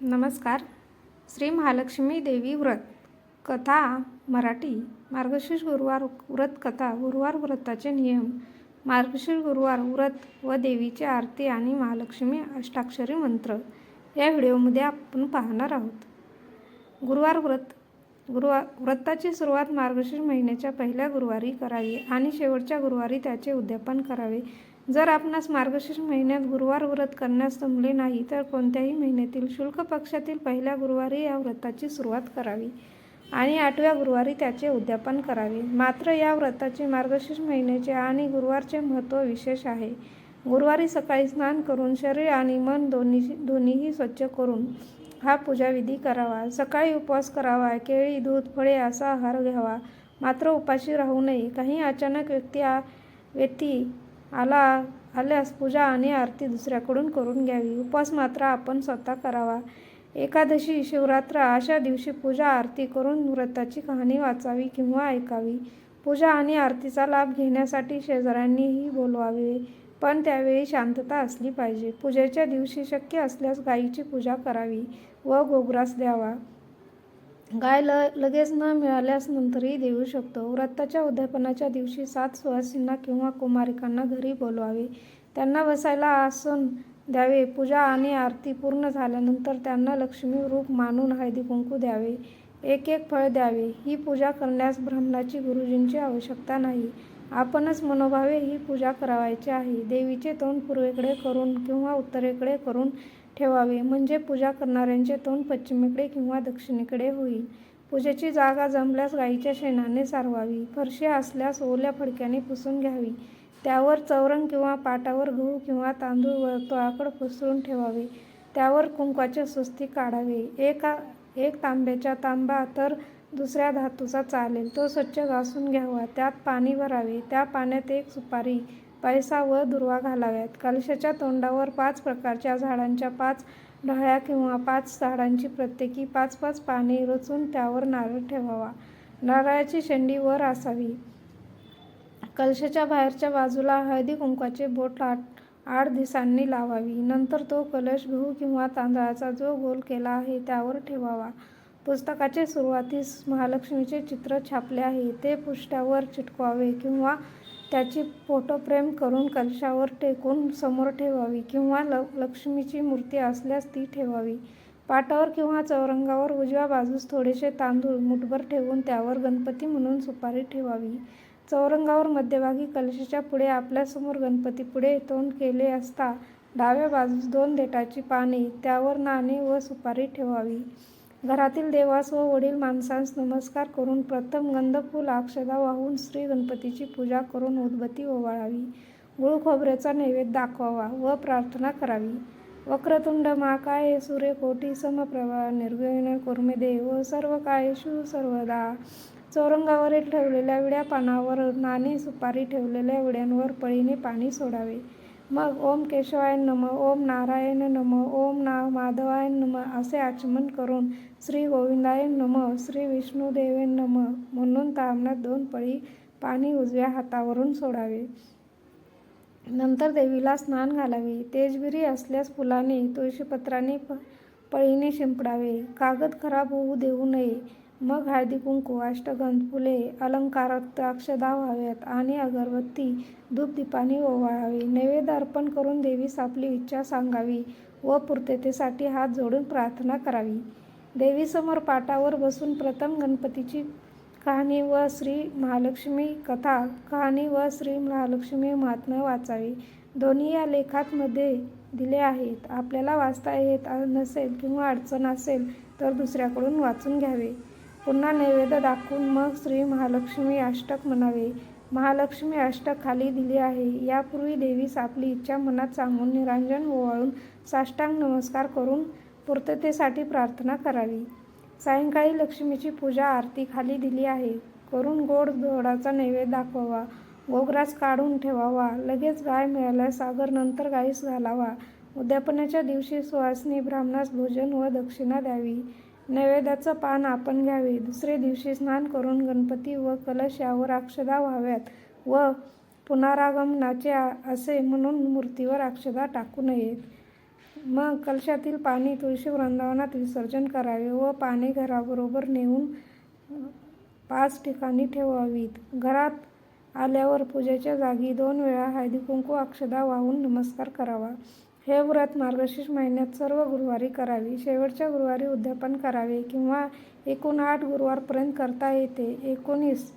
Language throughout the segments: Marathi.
नमस्कार. श्री महालक्ष्मी देवी व्रत कथा मराठी मार्गशीर्ष गुरुवार व्रत कथा गुरुवार व्रताचे नियम मार्गशीर्ष गुरुवार व्रत व देवीची आरती आणि महालक्ष्मी अष्टाक्षरी मंत्र या व्हिडिओमध्ये आपण पाहणार आहोत. गुरुवार व्रत गुरुवार व्रताची सुरुवात मार्गशीर्ष महिन्याच्या पहिल्या गुरुवारी करावी आणि शेवटच्या गुरुवारी त्याचे उद्यापन करावे जर आपणास मार्गशीर्ष महिन्यात गुरुवार व्रत करण्यास जमले नाही तर कोणत्याही महिन्यातील शुल्क पक्षातील पहिल्या गुरुवारी या व्रताची सुरुवात करावी आणि आठव्या गुरुवारी त्याचे उद्यापन करावे. मात्र या व्रताचे मार्गशीर्ष महिन्याचे आणि गुरुवारचे महत्त्व विशेष आहे. गुरुवारी सकाळी स्नान करून शरीर आणि मन दोन्ही दोन्हीही स्वच्छ करून हा पूजाविधी करावा. सकाळी उपवास करावा केळी दूध फळे असा आहार घ्यावा. मात्र उपाशी राहू नये. काही अचानक व्यक्ती व्यक्ती आला आल्यास पूजा आणि आरती दुसऱ्याकडून करून घ्यावी. उपास मात्र आपण स्वतः करावा. एकादशी शिवरात्र अशा दिवशी पूजा आरती करून व्रताची कहाणी वाचावी किंवा ऐकावी. पूजा आणि आरतीचा लाभ घेण्यासाठी शेजाऱ्यांनीही बोलवावे पण त्यावेळी शांतता असली पाहिजे. पूजेच्या दिवशी शक्य असल्यास गायीची पूजा करावी व गोग्रास द्यावा. गाय ल लगेच न मिळाल्यास नंतरही देऊ शकतो. व्रताच्या उद्यापनाच्या दिवशी सात सुवासींना किंवा कुमारिकांना घरी बोलवावे. त्यांना बसायला आसन द्यावे. पूजा आणि आरती पूर्ण झाल्यानंतर त्यांना लक्ष्मी रूप मानून हळदी कुंकू द्यावे. एक एक फळ द्यावे. ही पूजा करण्यास ब्राह्मणाची गुरुजींची आवश्यकता नाही. आपणच मनोभावे ही पूजा करावायची आहे. देवीचे तोंड पूर्वेकडे करून किंवा उत्तरेकडे करून ठेवावे. म्हणजे पूजा करणाऱ्यांचे तोंड पश्चिमेकडे किंवा दक्षिणेकडे होईल. पूजेची जागा जमल्यास गाईच्या शेणाने सारवावी. फरशी असल्यास ओल्या फडक्याने पुसून घ्यावी. त्यावर चौरंग किंवा पाटावर गहू किंवा तांदूळ वर्तुळाकडे पसरून ठेवावे. त्यावर कुंकवाचे स्वस्ती काढावे. एका एक तांब्याच्या तांबा तर दुसऱ्या धातूचा चालेल. तो स्वच्छ घासून घ्यावा. त्यात पाणी भरावे. त्या पाण्यात एक सुपारी पैसा व दुर्वा घालाव्यात. कलशाच्या तोंडावर पाच प्रकारच्या झाडांच्या पाच ढाळ्या किंवा पाच झाडांची प्रत्येकी पाच पाच पाने रचून त्यावर नारळ ठेवावा. नारळाची शेंडी वर असावी. कलशाच्या बाहेरच्या बाजूला हळदी कुंकवाचे बोट आठ आठ दिवसांनी लावावी. नंतर तो कलश गहू किंवा तांदळाचा जो गोल केला आहे त्यावर ठेवावा. पुस्तकाचे सुरुवातीस महालक्ष्मीचे चित्र छापले आहे. ते पुष्ट्यावर चिटकवावे किंवा त्याची फोटोफ्रेम करून कलशावर टेकून समोर ठेवावी किंवा ल लक्ष्मीची मूर्ती असल्यास ती ठेवावी. पाटावर किंवा चौरंगावर उजव्या बाजूस थोडेसे तांदूळ मुठभर ठेवून त्यावर गणपती म्हणून सुपारी ठेवावी. चौरंगावर मध्यभागी कलशाच्या पुढे आपल्यासमोर गणपतीपुढे तोंड केले असता डाव्या बाजूस दोन देठाची पाने त्यावर नाणे व सुपारी ठेवावी. घरातील देवास व वडील माणसांस नमस्कार करून प्रथम गंधफूल अक्षदा वाहून श्री गणपतीची पूजा करून उदबत्ती ओवाळावी. गुळ खोबऱ्याचा नैवेद्य दाखवावा व प्रार्थना करावी. वक्रतुंड महाकाय सूर्यकोटी समप्रभा निर्विघ्न कुर्मे देव सर्व कायेषु सर्वदा. चौरंगावरील ठेवलेल्या विड्या पानावर नाणी सुपारी ठेवलेल्या विड्यांवर पळीने पाणी सोडावे. मग ओम केशवाय नम ओम नारायण नम ओम ना माधवाय नम असे आचमन करून श्री गोविंदाय नम श्री विष्णुदेवे नम म्हणून तामणात दोन पळी पाणी उजव्या हातावरून सोडावे. नंतर देवीला स्नान घालावे. तेजबिरी असल्यास फुलाने तुळशीपत्राने प पळीने शिंपडावे. कागद खराब होऊ देऊ नये. मग हळदी कुंकू अष्टगंध फुले अलंकारात अक्षदा व्हाव्यात आणि अगरबत्ती धूपदीपाने ओवाळावे. नैवेद्य अर्पण करून देवीस आपली इच्छा सांगावी व पूर्ततेसाठी हात जोडून प्रार्थना करावी. देवीसमोर पाटावर बसून प्रथम गणपतीची कहाणी व श्री महालक्ष्मी कथा कहाणी व श्री महालक्ष्मी महात्म्य वाचावे. दोन्ही या लेखातमध्ये दिले आहेत. आपल्याला वाचता येत नसेल किंवा अडचण असेल तर दुसऱ्याकडून वाचून घ्यावे. पुन्हा नैवेद्य दाखवून मग श्री महालक्ष्मी अष्टक म्हणावे. महालक्ष्मी अष्टक खाली दिले आहे. यापूर्वी देवीस आपली इच्छा मनात सांगून निरांजन ओवाळून साष्टांग नमस्कार करून पूर्ततेसाठी प्रार्थना करावी. सायंकाळी लक्ष्मीची पूजा आरती खाली दिली आहे. करून गोड गोडाचा नैवेद्य दाखवावा. गोग्रास काढून ठेवावा. लगेच गाय मिळाल्यास सागर नंतर गाईस घालावा. उद्यापनाच्या दिवशी सुवासनी ब्राह्मणास भोजन व दक्षिणा द्यावी. नैवेद्याचं पान आपण घ्यावे. दुसरे दिवशी स्नान करून गणपती व कलश यावर अक्षदा व्हाव्यात व पुनरागमनाचे असे म्हणून मूर्तीवर अक्षदा टाकू नयेत. मग कलशातील पाणी तुळशी वृंदावनात विसर्जन करावे व पाणी घराबरोबर नेऊन पाच ठिकाणी ठेवावीत. घरात आल्यावर पूजेच्या जागी दोन वेळा हळदीकुंकू अक्षदा वाहून नमस्कार करावा. हे व्रत मार्गशीर्ष महिन्यात सर्व गुरुवारी करावी. शेवटच्या गुरुवारी उद्यापन करावे किंवा एकूण आठ गुरुवारपर्यंत करता येते. एकोणीस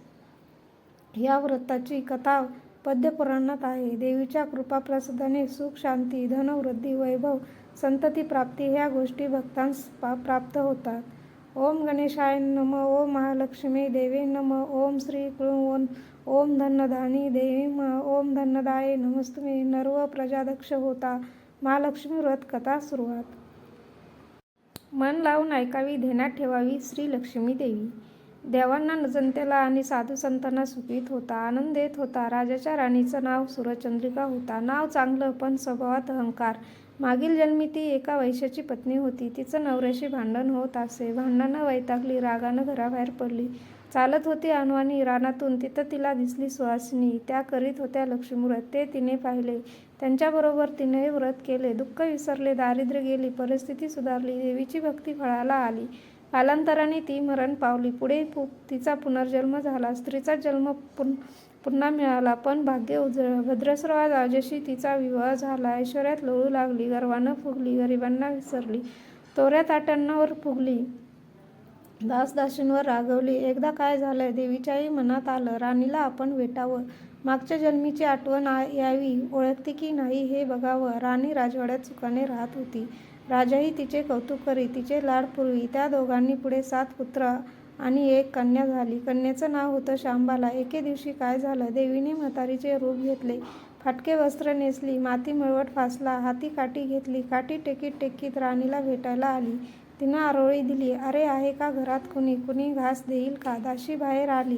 या व्रताची कथा पद्यपुराणात आहे. देवीच्या कृपाप्रसादाने सुख शांती धनवृद्धी वैभव संतती प्राप्ती ह्या गोष्टी भक्तांस पा प्राप्त होतात. ओम गणेशाय नम. ओम महालक्ष्मी देवी नम. ओम श्री ओम ओम धन्नधानी देवी म ओम धन्नदाय नमस्तुमे नर्व प्रजादक्ष होता. महालक्ष्मी व्रत कथा सुरुवात. मन लावून ऐकावी ध्यानात ठेवावी श्री लक्ष्मी देवी. देवांना जनतेला आणि साधू संतांना सुखीत होता आनंद देत होता. राजाच्या राणीचं नाव सूरचंद्रिका होता. नाव चांगलं पण स्वभावात अहंकार. मागील जन्मी ती एका वैश्याची पत्नी होती. तिचं नवऱ्याशी भांडण होत असे. भांडणानं वैतागली रागानं घराबाहेर पडली. चालत होती अनवाणी रानातून. तिथं तिला दिसली सुहासिनी. त्या करीत होत्या लक्ष्मीव्रत. ते तिने पाहिले. त्यांच्याबरोबर तिने व्रत केले. दुःख विसरले. दारिद्र्य गेली. परिस्थिती सुधारली. देवीची भक्ती फळाला आली. कालांतराने ती मरण पावली. पुढे पु तिचा पुनर्जन्म झाला. स्त्रीचा जन्म पुन पुन्हा मिळाला. पण भाग्य उजळ भद्रस्रवा राजाशी तिचा विवाह झाला. ऐश्वर्यात लोळू लागली. गर्वानं फुगली. गरिबांना विसरली. तोऱ्या ताट्यांवर फुगली. दासदासींवर रागवली. एकदा काय झालं देवीच्याही मनात आलं राणीला आपण भेटावं. मागच्या जन्मीची आठवण यावी. ओळखते की नाही हे बघावं. राणी राजवाड्यात सुखाने राहत होती. राजाही तिचे कौतुक करी. तिचे लाड पुरवी. त्या दोघांनी पुढे सात पुत्र आणि एक कन्या झाली. कन्याचं नाव होतं शांबाला एके दिवशी काय झालं? देवीने म्हातारीचे रूप घेतले. फाटके वस्त्र नेसली. माती मिळवट फासला. हाती काठी घेतली. काठी टेकीत टेकीत राणीला भेटायला आली. तिनं आरोळी दिली. अरे आहे का घरात कुणी? कुणी घास देईल का? दाशी बाहेर आली.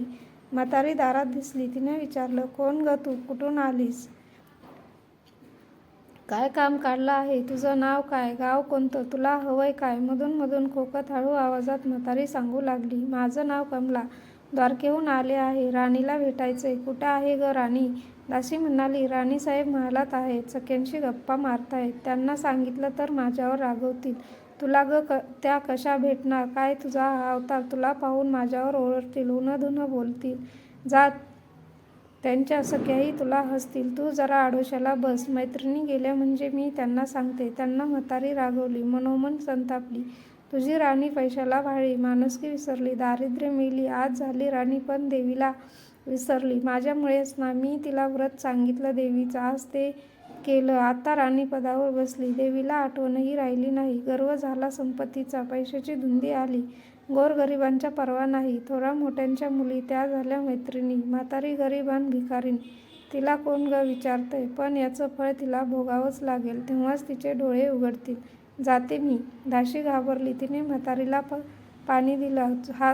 म्हातारी दारात दिसली. तिनं विचारलं कोण ग तू? कुठून आलीस? काय काम काढलं आहे? तुझं नाव काय? गाव कोणतं? तुला हवंय काय? मधून मधून खोकत हळू आवाजात म्हातारी सांगू लागली माझं नाव कमला. द्वारकेहून आले आहे. राणीला भेटायचंय. कुठं आहे ग राणी? दासी म्हणाली राणीसाहेब महालात आहेत. सख्यांशी गप्पा मारतायत. त्यांना सांगितलं तर माझ्यावर रागवतील. तुला ग क त्या कशा भेटणार? काय तुझा हा अवतार तुला पाहून माझ्यावर ओरडतील उनं धुनं बोलतील. जात त्यांच्या सख्याही तुला हसतील. तू जरा आडोशाला बस. मैत्रिणी गेल्या म्हणजे मी त्यांना सांगते. त्यांना म्हातारी रागवली मनोमन संतापली. तुझी राणी पैशाला भाळी माणुसकी विसरली दारिद्र्य मेली. आज झाली राणी पण देवीला विसरली. माझ्यामुळेच ना मी तिला व्रत सांगितलं देवीचं. आज ते केलं. आता राणी पदावर बसली. देवीला आठवणही राहिली नाही. गर्व झाला संपत्तीचा. पैशाची धुंदी आली. गोरगरिबांच्या पर्वा नाही. थोरा मोठ्यांच्या मुली त्या झाल्या मैत्रिणी. म्हातारी गरिबान भिकारीन तिला कोण ग विचारतंय? पण याचं फळ तिला भोगावंच लागेल. तेव्हाच तिचे डोळे उघडतील. जाते मी. दाशी घाबरली. तिने म्हातारीला प पाणी दिलं. हा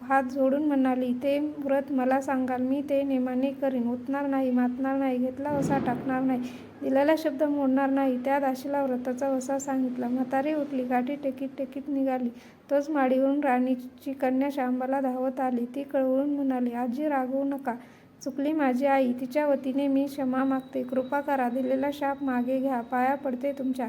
हात जोडून म्हणाली ते व्रत मला सांगाल मी ते नेमाने करीन. उठणार नाही मातणार नाही घेतला वसा टाकणार नाही. दिलेला शब्द मोडणार नाही. त्या दाशीला व्रताचा वसा सांगितला. म्हातारी उठली गाठी टेकीत टेकीत निघाली. तोच माडीवरून राणीची कन्या शांबाला धावत आली. ती कळवळून म्हणाली आजी रागवू नका. चुकली माझी आई. तिच्या वतीने मी क्षमा मागते. कृपा करा. दिलेला शाप मागे घ्या. पाया पडते तुमच्या.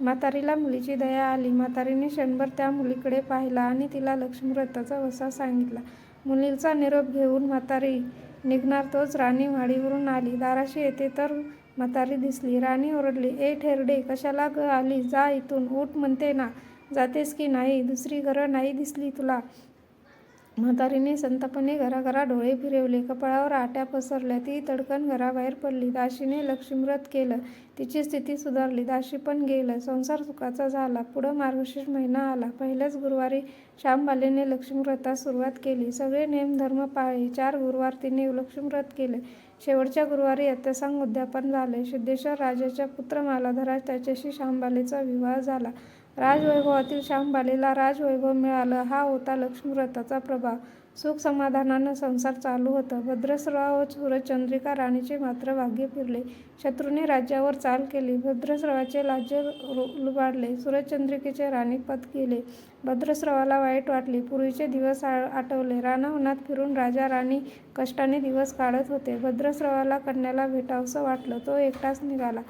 म्हातारीला मुलीची दया आली. म्हातारीने क्षणभर त्या मुलीकडे पाहिला आणि तिला लक्ष्मीव्रताचा वसा सांगितला. मुलीचा निरोप घेऊन म्हातारी निघणार तोच. राणी वाडीवरून आली. दाराशी येते तर म्हातारी दिसली. राणी ओरडली ए ठेरडे कशाला ग आली जा इथून. उठ म्हणते ना. जातेस की नाही? दुसरी घरं नाही दिसली तुला. म्हातारीने संतापने घराघरा डोळे फिरवले. कपाळावर आट्या पसरल्या. ती तडकन घराबाहेर पडली. दाशीने लक्ष्मीव्रत केलं. तिची स्थिती सुधारली. दाशी पण गेलं. संसार सुखाचा झाला. पुढं मार्गशीर्ष महिना आला. पहिल्याच गुरुवारी श्यामबालेने लक्ष्मीव्रतास सुरुवात केली. सगळे नेम धर्म पाळले चार गुरुवार तिने लक्ष्मीव्रत केले. शेवटच्या गुरुवारी अत्यसांग उद्यापन झाले. सिद्धेश्वर राजाच्या पुत्र मालाधरा त्याच्याशी श्यामबालेचा विवाह झाला. राजवैभवातील श्यामबालेला राजवैभव मिळालं. हा होता लक्ष्मीव्रताचा प्रभाव. सुख समाधानानं संसार चालू होता. भद्रस्रवा व सूरचंद्रिका राणीचे मात्र भाग्य फिरले. शत्रूने राज्यावर चाल केली. भद्रस्रवाचे राज्य लुबाडले. सूरचंद्रिकेचे राणीपद केले. भद्रस्रवाला वाईट वाटले. पूर्वीचे दिवस आठवले. रानावनात फिरून राजा राणी कष्टाने दिवस काढत होते. भद्रस्रवाला कन्याला भेटावंसं वाटलं. तो एकटाच निघाला.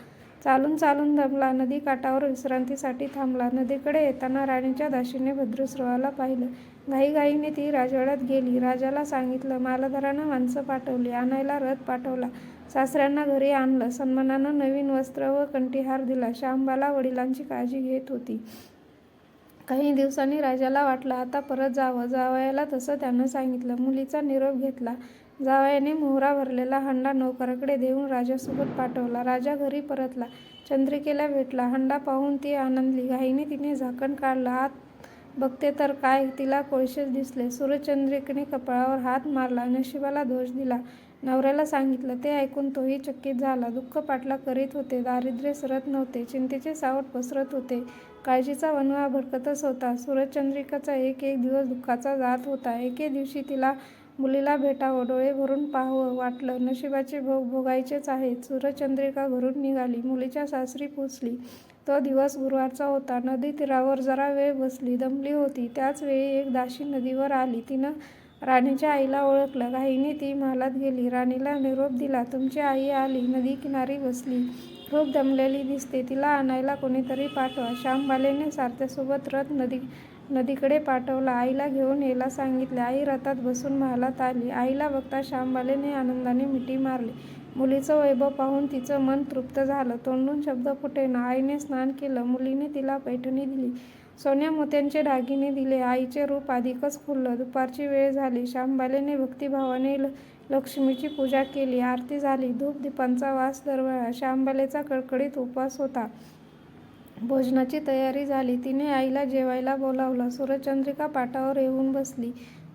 चालून चालून दमला. नदी काठावर विश्रांतीसाठी थांबला. नदीकडे येताना राणीच्या दाशीने भद्रस्रवाला पाहिलं. घाईघाईने ती राजवाड्यात गेली. राजाला सांगितलं मालधारानं माणसं पाठवली आणायला रथ पाठवला. सासऱ्यांना घरी आणलं. सन्मानानं नवीन वस्त्र व कंठीहार दिला. श्यामबाला वडिलांची काळजी घेत होती. काही दिवसांनी राजाला वाटलं आता परत जावं. जावयाला तसं त्यानं सांगितलं. मुलीचा निरोप घेतला. जावयाने मोहरा भरलेला हंडा नोकराकडे देऊन राजासोबत पाठवला. राजा घरी परतला. चंद्रिकेला भेटला. हंडा पाहून ती आनंदली. घाईने तिने झाकण काढलं. आत बघते तर काय? तिला कोळशेच दिसले. सूर्यचंद्रिकेने कपाळावर हात मारला. नशिबाला दोष दिला. नवऱ्याला सांगितलं. ते ऐकून तोही चकित झाला. दुःख पाटला करीत होते. दारिद्र्य सरत नव्हते. चिंतेचे सावट पसरत होते. काळजीचा वनवा भडकतच होता. सूरजचंद्रिकाचा एक एक दिवस दुःखाचा जात होता. एके दिवशी तिला मुलीला भेटावं डोळे भरून पाहावं वाटलं. नशिबाचे भोग भोगायचेच आहेत. सूर्यचंद्रिका घरून निघाली. मुलीच्या सासरी पोचली. तो दिवस गुरुवारचा होता. नदी तीरावर जरा वेळ बसली. दमली होती. त्याच वेळी एक दाशी नदीवर आली. तिनं राणीच्या आईला ओळखलं. काहीने ती महालात गेली. राणीला निरोप दिला. तुमची आई आली. नदी किनारी बसली. खूप दमलेली दिसते. तिला आणायला कोणीतरी पाठवा. श्यामबालेने सारथ्यासोबत रथ नदी नदीकडे पाठवला. आईला घेऊन यायला सांगितले. आई रथात बसून महालात आली. आईला बघता श्यामबालेने आनंदाने मिठी मारली. मुलीचं वैभव पाहून तिचं मन तृप्त झालं. तोंडून शब्द फुटेना. आईने स्नान केलं. मुलीने तिला पैठणी दिली. सोन्या मोत्यांचे दागिने दिले. आईचे रूप अधिकच खुललं. दुपारची वेळ झाली. श्यामबालेने भक्तिभावाने ल लक्ष्मीची पूजा केली आरती झाली धूप दीपांचा वास दरवळा श्यामबालेचा कडकडीत उपवास होता. भोजनाची तयारी झाली तिने आईला जेवायला बोलावलं सूरजचंद्रिका पाटावर येऊन बसली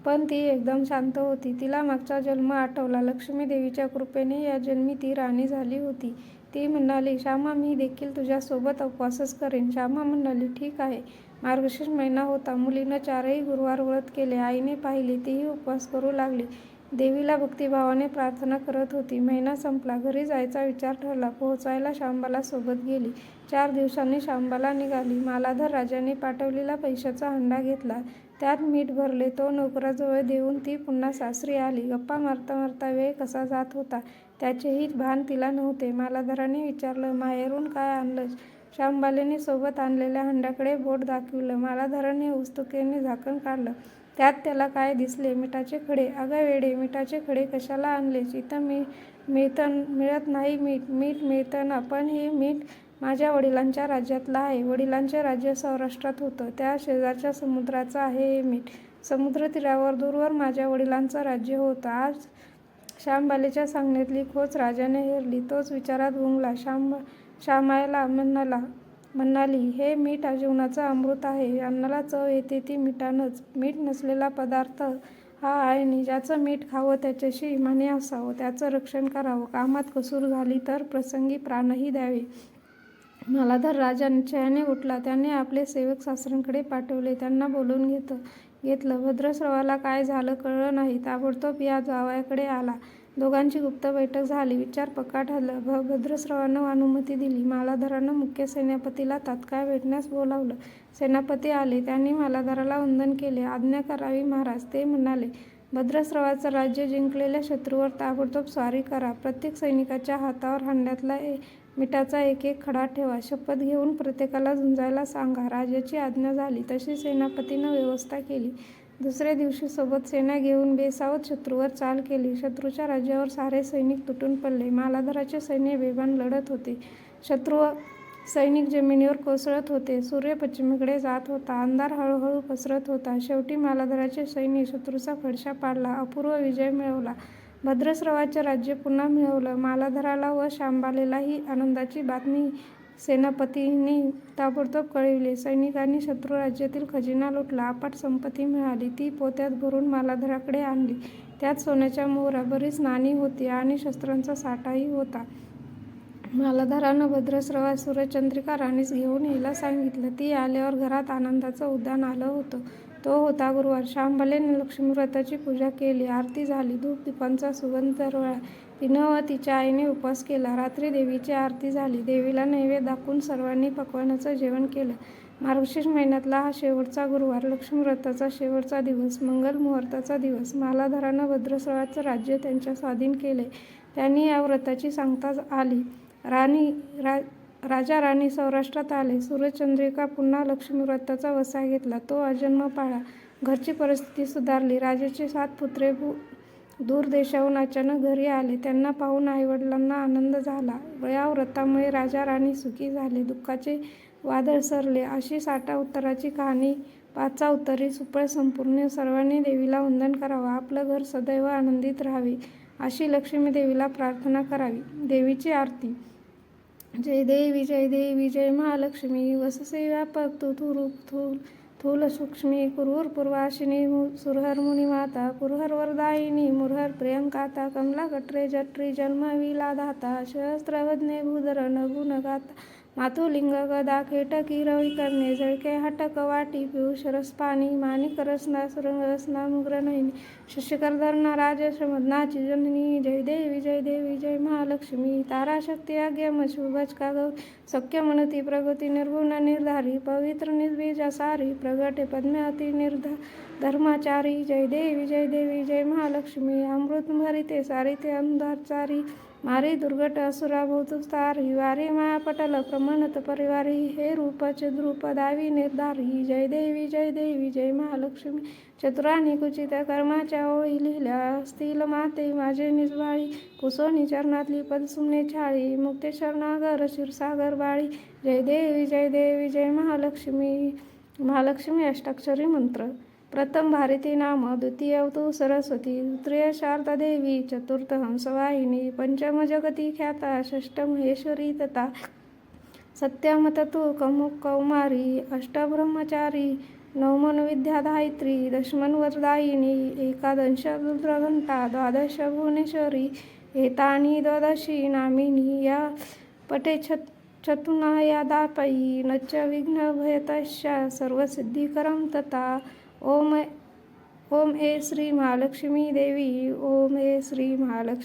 पण ती एकदम शांत होती. तिला मागचा जन्म आठवला लक्ष्मी देवीच्या कृपेने या जन्मी ती राणी झाली होती. ती म्हणाली श्यामा मी देखील तुझ्यासोबत उपवासच करेन. श्यामा म्हणाली ठीक आहे. मार्गशीर्ष महिना होता मुलीनं चारही गुरुवार व्रत केले आईने पाहिले तीही उपवास करू लागली. देवीला भक्तिभावाने प्रार्थना करत होती. महिना संपला. घरी जायचा विचार ठरला. पोहोचायला शांबाला सोबत गेली. चार दिवसांनी शांबाला निघाली. मालाधर राजाने पाठवलेला पैशाचा हंडा घेतला. त्यात मीठ भरले. तो नोकराजवळ देऊन ती पुन्हा सासरी आली. गप्पा मारता मारता वेळ कसा जात होता? त्याचेही भान तिला नव्हते. मालाधराने विचारलं माहेरून काय आणलं श्यामबालेने सोबत आणलेल्या हंड्याकडे बोट दाखविलं. मालाधराने उत्सुकतेने झाकण काढलं. त्यात त्याला काय दिसले? मिठाचे खडे. अगं वेडे मिठाचे खडे कशाला आणलेस? इथं मी मिळतं मिळत नाही मीठ. मीठ मिळतं ना पण हे मीठ माझ्या वडिलांच्या राज्यातलं आहे. वडिलांचे राज्य सौराष्ट्रात होतं. त्या शेजारच्या समुद्राचं आहे हे मीठ. समुद्र तीरावर दूरवर माझ्या वडिलांचं राज्य होतं. आज श्यामबालेच्या सांगण्यातली खोच राजाने हेरली. तोच विचारात गुंगला. श्याम श्यामायला म्हणाला म्हणाली हे मीठ जीवनाचं अमृत आहे. अन्नाला चव येते ती मिठानंच. मीठ नसलेला पदार्थ हा आहे नि ज्याचं मीठ खावं त्याच्याशी इमाने असावं. त्याचं रक्षण करावं. कामात कसूर झाली तर प्रसंगी प्राणही द्यावे. मालाधर राजा निश्चयाने उठला. त्याने आपले सेवक सासऱ्यांकडे पाठवले. त्यांना बोलून घेतं घेतलं. भद्रस्रवाला काय झालं कळलं नाही. ताबडतोब या जावयाकडे आला. दोघांची गुप्त बैठक झाली. विचार पक्का ठरलं भ भद्रस्रवानं अनुमती दिली. मालाधरानं मुख्य सेनापतीला तात्काळ भेटण्यास बोलावलं. सेनापती आले. त्यांनी मालाधराला वंदन केले. आज्ञा करावी महाराज ते म्हणाले भद्रस्रवाचं राज्य जिंकलेल्या शत्रूवर ताबडतोब स्वारी करा. प्रत्येक सैनिकाच्या हातावर हंड्यातला ए मिठाचा एक एक खडा ठेवा. शपथ घेऊन प्रत्येकाला झुंजायला सांगा. राजाची आज्ञा झाली. तशी सेनापतीनं व्यवस्था केली. दुसऱ्या दिवशी सोबत सेना घेऊन बेसावत शत्रूवर चाल केली. शत्रूच्या राज्यावर सारे सैनिक तुटून पडले. मालाधराचे सैन्य वेगान लढत होते. शत्रू सैनिक जमिनीवर कोसळत होते. सूर्य पश्चिमेकडे जात होता. अंधार हळूहळू पसरत होता. शेवटी मालाधराचे सैन्य शत्रूचा फडशा पाडला. अपूर्व विजय मिळवला. भद्रस्रवाचे राज्य पुन्हा मिळवलं. मालाधराला व शांबालेलाही आनंदाची बातमी सेनापतींनी ताबडतोब कळविले. सैनिकांनी शत्रू राज्यातील खजिना लुटला. अपाट संपत्ती मिळाली. ती पोत्यात भरून मालाधराकडे आणली. त्यात सोन्याच्या मोहरा बरीच नाणी होती आणि शस्त्रांचा साठाही होता. मालाधरानं भद्रस्रवा सूर्यचंद्रिका राणीस घेऊन यायला सांगितलं. ती आल्यावर घरात आनंदाचं उद्यान आलं होतं. तो होता गुरुवार. श्यामबालेने लक्ष्मीव्रताची पूजा केली. आरती झाली. धूप दीपांचा सुगंध दरवळला तिनं व तिच्या आईने उपवास केला. रात्री देवीची आरती झाली. देवीला नैवेद्य दाखवून सर्वांनी पक्वानाचं जेवण केलं. मार्गशीर्ष महिन्यातला हा शेवटचा गुरुवार. लक्ष्मीव्रताचा शेवटचा दिवस. मंगल मुहूर्ताचा दिवस. मालाधरानं भद्रस्रवाचं राज्य त्यांच्या स्वाधीन केले त्यांनी या व्रताची सांगता आली. राणी रा राजा राणी सौराष्ट्रात आले. सूर्यचंद्रिका पुन्हा लक्ष्मीव्रताचा वसा घेतला. तो अजन्म पाळा. घरची परिस्थिती सुधारली. राजाचे सात पुत्रे भू दूर देशाहून अचानक घरी आले. त्यांना पाहून आईवडिलांना आनंद झाला. या व्रतामुळे राजा राणी सुखी झाले. दुःखाचे वादळ सरले. अशी साठा उत्तराची कहाणी पाचा उत्तरी सुपळ संपूर्ण सर्वांनी देवीला वंदन करावं. आपलं घर सदैव आनंदित राहावे अशी लक्ष्मी देवीला प्रार्थना करावी. देवीची आरती. जय देवी जय देवी जय महालक्ष्मी. वससे व्यापक तू तू थूल थूल सूक्ष्मी कुरुर मु- माता पुरहर मुरहर प्रियंकाता कमला कट्रे जट्री जन्मविला दाता भूधर नगुण मातुलिंग गदा खेटकी रवी करणे झळके हटक वाटी पियुष रस पाणी माणिक रसना सुरंग रसना मुग्र नयनी शशिकरधरणा राजश मदनाची जननी जय देवी जय देवी जय महालक्ष्मी ताराशक्ती आज्ञम शुभज गौ सख्य म्हणती प्रगती निर्गुण निर्धारी पवित्र निर्बीजा सारी प्रगटे पद्मावती निर्धा धर्माचारी जय देवी जय देवी जय महालक्ष्मी अमृत भरिते सारिते अंधारचारी मारी दुर्गट असुरा भोवतुस्तारी वारी माया प्रमणत परिवारी हे रूपच द्रुपदावी निर्धारी जय देवी जय देवी जय महालक्ष्मी चतुरानी कुचित कर्माच्या ओळी लिहिल्या असतील माते माझे निजवाळी कुसोनी चरणातली पदसुमने छाळी मुक्तेश्वर नागर क्षीरसागर बाळी जय देवी जय देवी जय महालक्ष्मी महालक्ष्मी अष्टाक्षरी मंत्र प्रथम भारती नाम द्वितीय तू सरस्वती तृतीय शारदा देवी चतुर्थ हंसवाहिनी पंचम जगती ख्याता षष्ठ महेश्वरी तथा सत्यमत तू कमुक कौमारी अष्टब्रह्मचारी नवमन विद्याधायत्री दशमन वरदायिनी एकादश रुद्रघंटा द्वादश भुवनेश्वरी एतानी द्वादशी नामिनी या पटे छत न च विघ्नभयतश्च सर्वसिद्धिकरं तथा ओम ओम ए श्री महालक्ष्मी देवी ओम ए श्री महालक्ष्मी